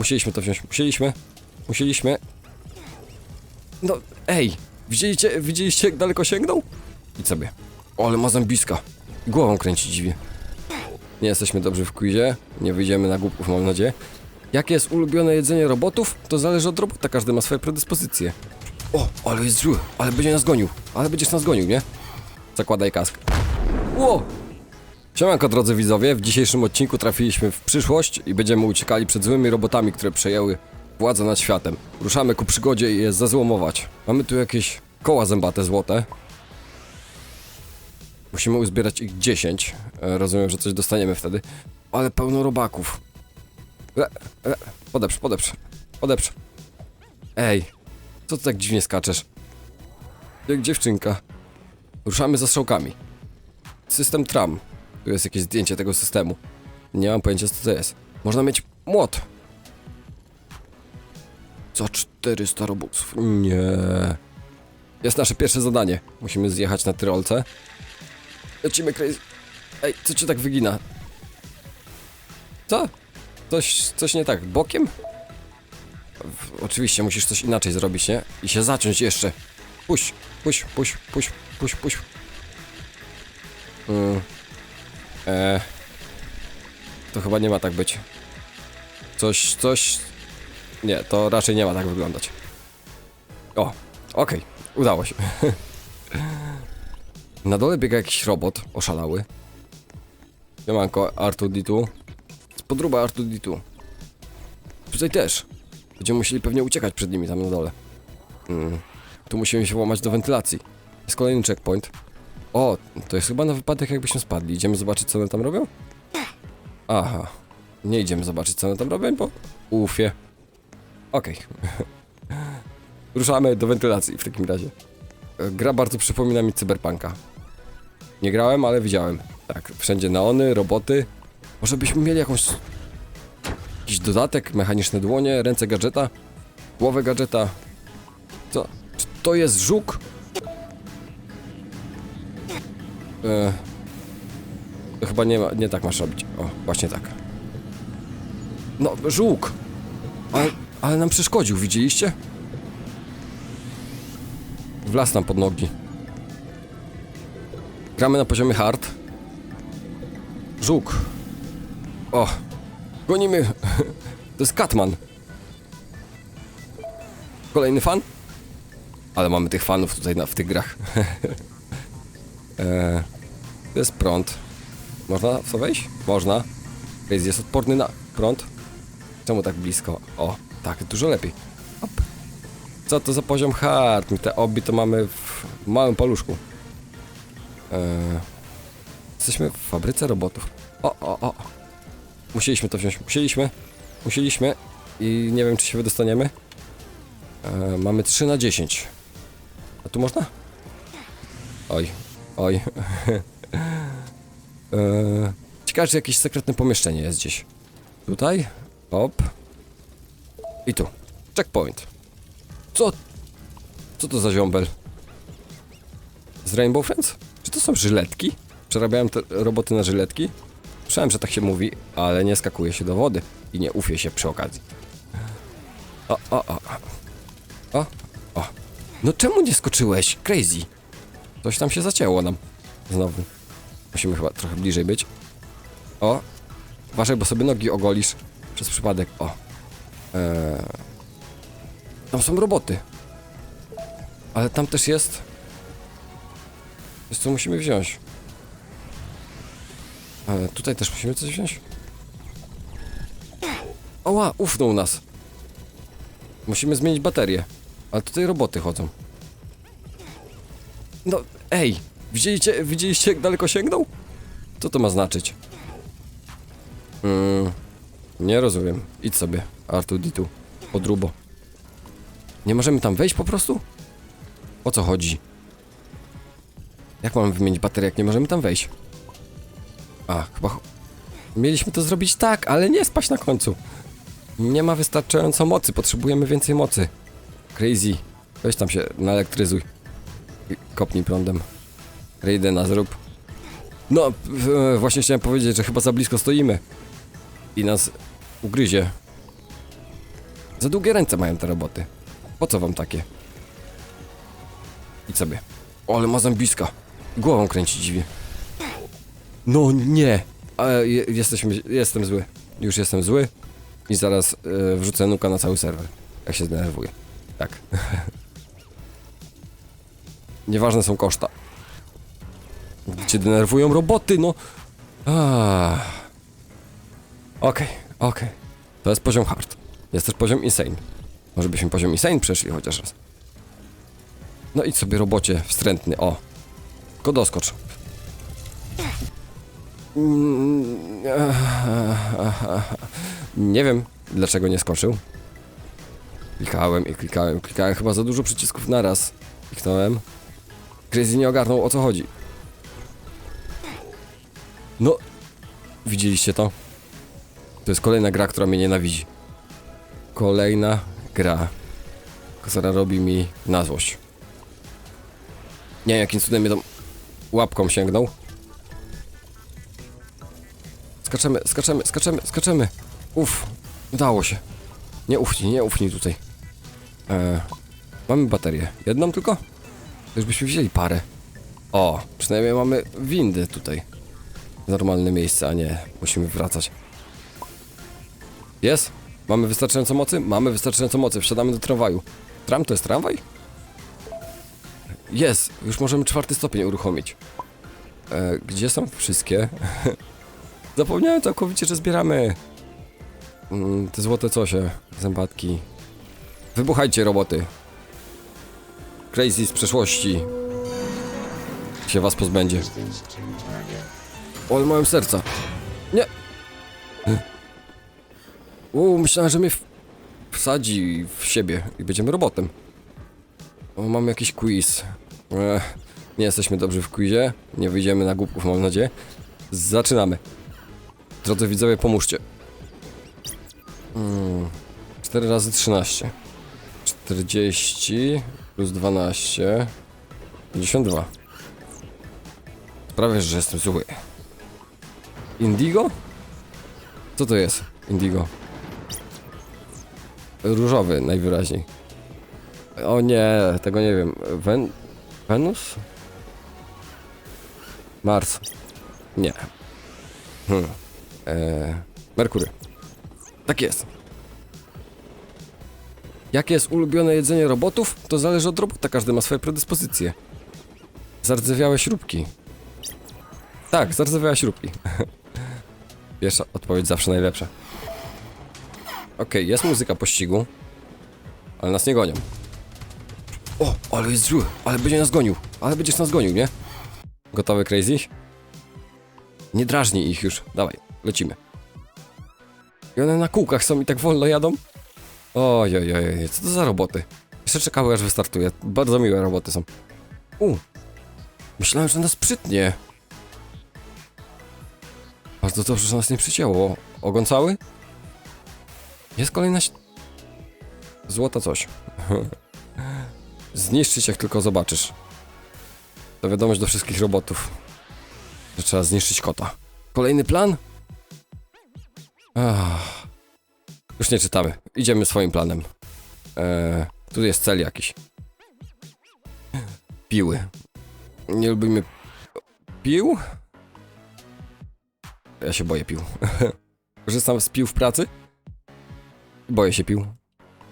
Musieliśmy to wziąć. Musieliśmy. Musieliśmy. No, ej! Widzieliście, widzieliście jak daleko sięgnął? Idź sobie. O, ale ma zębiska. Głową kręci dziwnie. Nie jesteśmy dobrzy w quizie. Nie wyjdziemy na głupków, mam nadzieję. Jakie jest ulubione jedzenie robotów? To zależy od robota, każdy ma swoje predyspozycje. O, ale jest zły, ale będzie nas gonił. Ale będziesz nas gonił, nie? Zakładaj kask. Ło! Siemanko drodzy widzowie, w dzisiejszym odcinku trafiliśmy w przyszłość i będziemy uciekali przed złymi robotami, które przejęły władzę nad światem. Ruszamy ku przygodzie i je zezłomować. Mamy tu jakieś koła zębate złote. Musimy uzbierać ich 10. E, Rozumiem, że coś dostaniemy wtedy. Ale pełno robaków. Le, le, podeprz, podeprz, podeprz. Ej, co ty tak dziwnie skaczesz? Jak dziewczynka. Ruszamy za strzałkami. System tram. Tu jest jakieś zdjęcie tego systemu. Nie mam pojęcia co to jest. Można mieć młot. Za 400 robuxów. Nie. Jest nasze pierwsze zadanie. Musimy zjechać na tyrolce. Lecimy crazy. Ej, co cię tak wygina? Co? Coś, coś nie tak. Bokiem? W, oczywiście musisz coś inaczej zrobić, nie? I się zaciąć jeszcze. Puść, puść, puść, puść, puść, puść. Mm. E, to chyba nie ma tak być. Coś, coś... Nie, to raczej nie ma tak wyglądać. O, okej, udało się. Na dole biega jakiś robot, oszalały. Siemanko, R2D2. Z podróba R2D2. Tutaj też. Będziemy musieli pewnie uciekać przed nimi tam na dole. Mm. Tu musimy się włamać do wentylacji. Jest kolejny checkpoint. O, to jest chyba na wypadek jakbyśmy spadli. Idziemy zobaczyć co one tam robią? Aha. Nie idziemy zobaczyć co one tam robią, bo ufie. Okej. Ruszamy do wentylacji w takim razie. E, Gra bardzo przypomina mi cyberpunka. Nie grałem, ale widziałem. Tak, wszędzie neony, roboty. Może byśmy mieli jakąś... Jakiś dodatek, mechaniczne dłonie, ręce gadżeta, głowę gadżeta. Co? Czy to jest żuk? To chyba nie, ma, nie tak masz robić. O, właśnie tak. No, żółk! Ale, ale nam przeszkodził, widzieliście? Wlazł nam pod nogi. Gramy na poziomie hard. Żółk. O! Gonimy! To jest Catman. Kolejny fan? Ale mamy tych fanów tutaj na, w tych grach. eee, jest prąd. Można w to wejść? Można. Crazy jest odporny na prąd. Czemu tak blisko? O, tak, dużo lepiej. Hop. Co to za poziom hard? My te obi to mamy w małym paluszku. Eee, jesteśmy w fabryce robotów. O, o, o. Musieliśmy to wziąć. Musieliśmy. Musieliśmy. I nie wiem, czy się wydostaniemy. Eee, mamy 3 na 10. A tu można? Oj, oj. eee, ciekawe, czy jakieś sekretne pomieszczenie jest gdzieś. Tutaj. Hop. I tu. Checkpoint. Co? Co to za ziombel? Z Rainbow Friends? Czy to są żyletki? Przerabiałem te roboty na żyletki? Słyszałem, że tak się mówi, ale nie skakuje się do wody i nie ufie się przy okazji. O, o, o. O, o. No czemu nie skoczyłeś? Crazy. Coś tam się zacięło nam. Znowu. Musimy chyba trochę bliżej być. O. Uważaj, bo sobie nogi ogolisz. Przez przypadek. O. Eee. Tam są roboty. Ale tam też jest... Jest co musimy wziąć. E, tutaj też musimy coś wziąć? Oła, ufnął nas. Musimy zmienić baterię. Ale tutaj roboty chodzą. No, ej! Widzieliście, widzieliście jak daleko sięgnął? Co to ma znaczyć? Mm, nie rozumiem. Idź sobie, Artu Ditu. Podrubo. Nie możemy tam wejść po prostu? O co chodzi? Jak mamy wymienić baterię, jak nie możemy tam wejść? A, chyba... ch- Mieliśmy to zrobić tak, ale nie spać na końcu. Nie ma wystarczająco mocy, potrzebujemy więcej mocy. Crazy. Weź tam się naelektryzuj. I Kopnij prądem. Raidena zrób. No, w- właśnie chciałem powiedzieć, że chyba za blisko stoimy. I nas ugryzie. Za długie ręce mają te roboty. Po co wam takie? Idź sobie. O, ale ma zębiska. Głową kręci dziwnie. No nie! Je, jesteśmy, jestem zły. Już jestem zły. I zaraz e, wrzucę nuka na cały serwer. Jak się zdenerwuję. Tak. Nieważne są koszta. Cię denerwują roboty, no. Ah. Okej, okej. To jest poziom hard. Jest też poziom insane. Może byśmy poziom insane przeszli chociaż raz. No idź sobie robocie wstrętny, o. Tylko doskocz. Nie wiem, dlaczego nie skoczył. Klikałem i klikałem, klikałem chyba za dużo przycisków naraz. Kliknąłem. Crazy nie ogarnął o co chodzi. No, widzieliście to? To jest kolejna gra, która mnie nienawidzi. Kolejna gra, która robi mi na złość. Nie wiem, jakim cudem mnie tą łapką sięgnął. Skaczemy, skaczemy, skaczemy, skaczemy. Uff, udało się. Nie ufnij, nie ufnij tutaj. E, mamy baterię. Jedną tylko? Już byśmy wzięli parę. O, przynajmniej mamy windy tutaj. Normalne miejsce, a nie musimy wracać. Jest? Mamy wystarczająco mocy? Mamy wystarczająco mocy. Wsiadamy do tramwaju. Tram to jest tramwaj? Jest! Już możemy czwarty stopień uruchomić. E, gdzie są wszystkie? Zapomniałem całkowicie, że zbieramy mm, te złote cosie, zębatki. Wybuchajcie roboty. Crazy z przeszłości. Się was pozbędzie. O, ale mają serca. Nie! Uuu, myślałem, że mnie wsadzi w siebie i będziemy robotem. O, mamy jakiś quiz. Ech, nie jesteśmy dobrzy w quizie. Nie wyjdziemy na głupków, mam nadzieję. Zaczynamy. Drodzy widzowie, pomóżcie. Mm, 4 razy 13. 40 plus 12. 52. Sprawiasz, że jestem zły. Indigo? Co to jest? Indigo. Różowy najwyraźniej. O nie, tego nie wiem. Wen... Wenus? Mars. Nie. Hmm. Eee, Merkury. Tak jest. Jakie jest ulubione jedzenie robotów? To zależy od robota, każdy ma swoje predyspozycje. Zardzewiałe śrubki. Tak, zardzewiałe śrubki. Pierwsza odpowiedź zawsze najlepsza. Okej, jest muzyka pościgu. Ale nas nie gonią. O, ale jest zły, ale będzie nas gonił. Ale będziesz nas gonił, nie? Gotowy, Crazy? Nie drażnij ich już. Dawaj, lecimy. I one na kółkach są i tak wolno jadą? Oj, oj, oj, co to za roboty? Jeszcze czekały aż wystartuje. Bardzo miłe roboty są. U, myślałem, że nas przytnie. Bardzo dobrze, że nas nie przycięło. Ogon cały? Jest kolejna... Złota coś. Zniszczyć jak tylko zobaczysz. To wiadomość do wszystkich robotów. Że trzeba zniszczyć kota. Kolejny plan? Ach. Już nie czytamy. Idziemy swoim planem. Eee, tu jest cel jakiś. Piły. Nie lubimy pił? Ja się boję pił. Korzystam z pił w pracy? Boję się pił.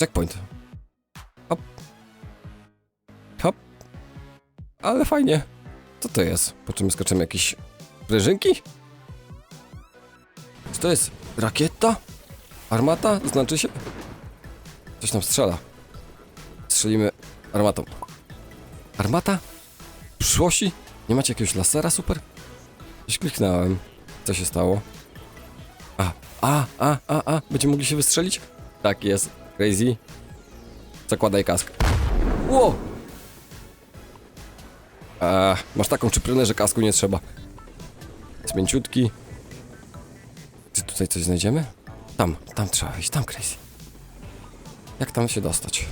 Checkpoint. Hop. Hop. Ale fajnie. Co to jest? Po czym skoczymy jakieś sprężynki? Czy to jest rakieta? Armata? Znaczy się? Coś tam strzela. Strzelimy armatą. Armata? Przyszłości? Nie macie jakiegoś lasera super? Coś kliknąłem. Co się stało? A, a, a, a, a. Będziemy mogli się wystrzelić? Tak jest. Crazy. Zakładaj kask. Ło! Masz taką czyprynę, że kasku nie trzeba. Jest mięciutki. Czy tutaj coś znajdziemy? Tam, tam trzeba iść, tam Crazy. Jak tam się dostać?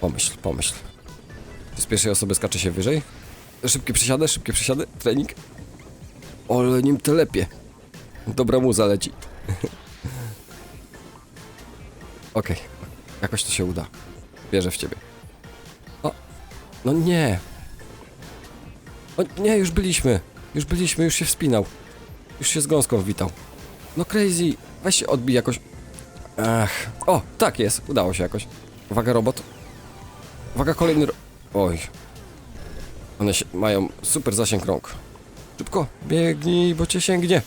Pomyśl, pomyśl. Z pierwszej osoby skacze się wyżej? Szybkie przysiady, szybkie przysiady, trening. Ale nim telepie. Dobra muza leci. Okej, Jakoś to się uda. Wierzę w ciebie. O, no nie. O nie, już byliśmy. Już byliśmy, już się wspinał. Już się z gąską witał. No crazy, weź się odbij jakoś. Ach, o, tak jest, udało się jakoś. Uwaga, robot. Uwaga, kolejny ro... Oj. One się, mają super zasięg rąk. Szybko, biegnij, bo cię sięgnie.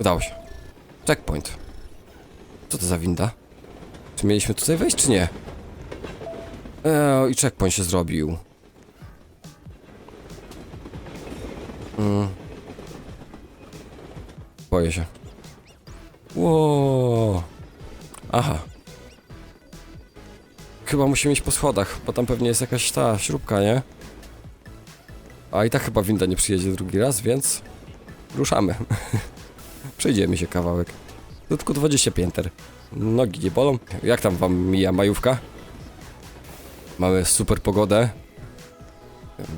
Udało się. Checkpoint. Co to za winda? Czy mieliśmy tutaj wejść, czy nie? Eee, i checkpoint się zrobił. Mm. Boję się. Ło. Aha. Chyba musimy iść po schodach, bo tam pewnie jest jakaś ta śrubka, nie? A i tak chyba winda nie przyjedzie drugi raz, więc ruszamy. Przejdziemy się kawałek. Tylko 20 pięter. Nogi nie bolą. Jak tam wam mija majówka? Mamy super pogodę.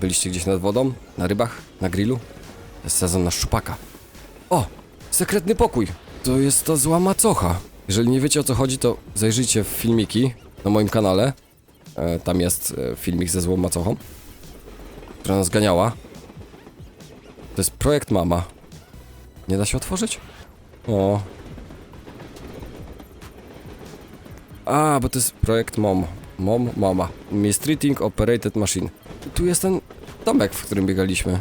Byliście gdzieś nad wodą? Na rybach? Na grillu? Jest sezon na szczupaka. O! Sekretny pokój! To jest ta zła macocha. Jeżeli nie wiecie o co chodzi, to zajrzyjcie w filmiki na moim kanale. E, tam jest e, filmik ze złą macochą, która nas ganiała. To jest projekt Mama. Nie da się otworzyć? O. A, bo to jest projekt Mom. Mom, Mama. Mistreating Operated Machine. Tu jest ten domek, w którym biegaliśmy.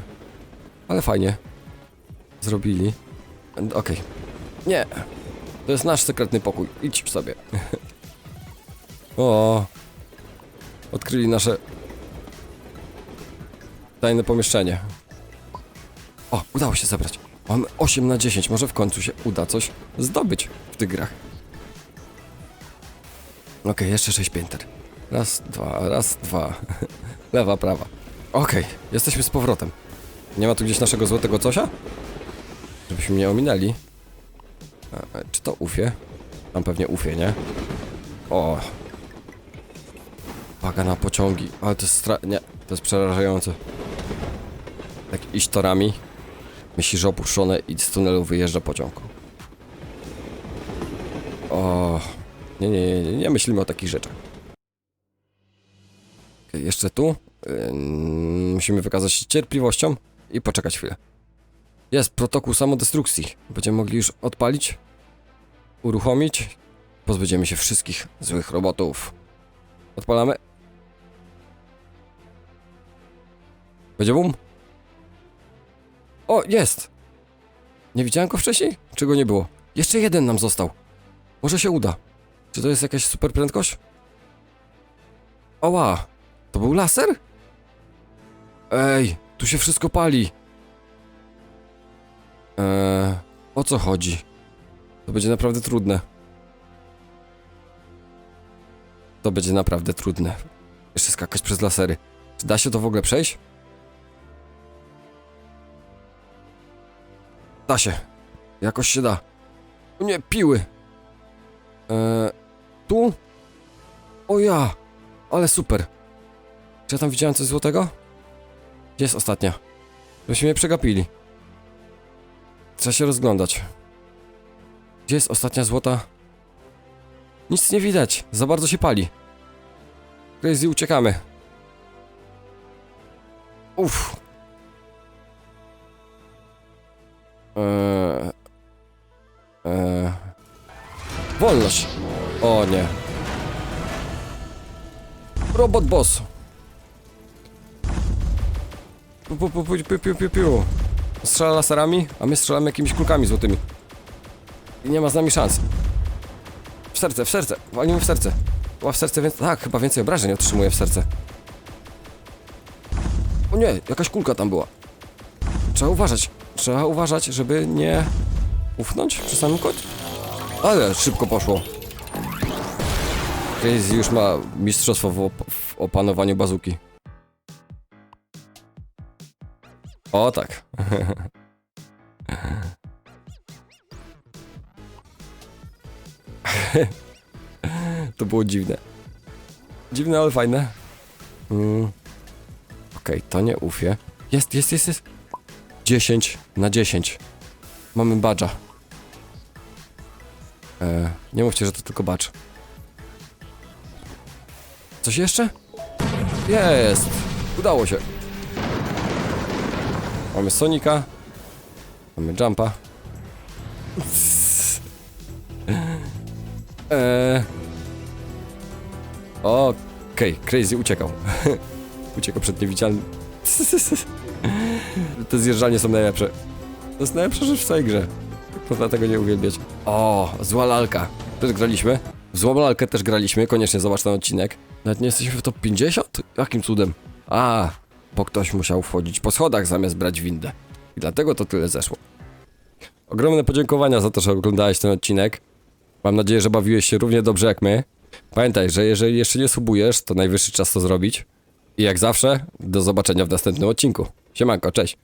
Ale fajnie. Zrobili. Okej. Nie. To jest nasz sekretny pokój. Idź sobie. o. Odkryli nasze tajne pomieszczenie. O, udało się zebrać. Mamy 8 na 10. Może w końcu się uda coś zdobyć w tych grach. Okej, jeszcze 6 pięter. Raz, dwa, raz, dwa. Lewa, prawa. Okej, jesteśmy z powrotem. Nie ma tu gdzieś naszego złotego cosia? Żebyśmy nie ominęli. A, czy to ufie? Tam pewnie ufie, nie? O. Uwaga na pociągi. Ale to jest stra... Nie, to jest przerażające. Tak iść torami. Myślisz, że opuszczone i z tunelu wyjeżdża pociąg. O. Nie, nie, nie, nie, myślimy o takich rzeczach. Jeszcze tu. Ym, musimy wykazać się cierpliwością i poczekać chwilę. Jest protokół samodestrukcji. Będziemy mogli już odpalić, uruchomić. Pozbędziemy się wszystkich złych robotów. Odpalamy. Będzie? O, jest! Nie widziałem go wcześniej? Czy go nie było? Jeszcze jeden nam został. Może się uda. Czy to jest jakaś super prędkość? Oła! To był laser? Ej, tu się wszystko pali. Eee, o co chodzi? To będzie naprawdę trudne. To będzie naprawdę trudne. Jeszcze skakać przez lasery. Czy da się to w ogóle przejść? Da się. Jakoś się da. Nie, piły. Eee, tu? O ja! Ale super. Czy ja tam widziałem coś złotego? Gdzie jest ostatnia? Żebyśmy mnie przegapili. Trzeba się rozglądać. Gdzie jest ostatnia złota? Nic nie widać. Za bardzo się pali. Crazy, uciekamy. Uff. Eee, eee. Wolność. O nie. Robot boss. Pu, pu, pu, pu, pu, pu. Strzela laserami, a my strzelamy jakimiś kulkami złotymi. I nie ma z nami szans. W serce, w serce. Walimy w serce. Była w serce więcej. Tak, chyba więcej obrażeń otrzymuje w serce. O nie, jakaś kulka tam była. Trzeba uważać. Trzeba uważać, żeby nie ufnąć przy samym końcu. Ale szybko poszło. Crazy już ma mistrzostwo w, op w opanowaniu bazuki. O tak. to było dziwne. Dziwne, ale fajne. Mm. Okej, to nie ufie. Jest, jest, jest, jest. 10 na 10. Mamy badża. E, nie mówcie, że to tylko badż. Coś jeszcze? Jest! Udało się. Mamy Sonika. Mamy Jumpa. Eee. Okej, Crazy uciekał. uciekał przed niewidzialnym. Te zjeżdżalnie są najlepsze. To jest najlepsza rzecz w całej grze. Można tego nie uwielbiać. O, zła lalka. Też graliśmy. W złą lalkę też graliśmy, koniecznie zobacz ten odcinek. Nawet nie jesteśmy w top 50? Jakim cudem? A, bo ktoś musiał wchodzić po schodach zamiast brać windę. I dlatego to tyle zeszło. Ogromne podziękowania za to, że oglądałeś ten odcinek. Mam nadzieję, że bawiłeś się równie dobrze jak my. Pamiętaj, że jeżeli jeszcze nie subujesz, to najwyższy czas to zrobić. I jak zawsze, do zobaczenia w następnym odcinku. Siemanko, cześć.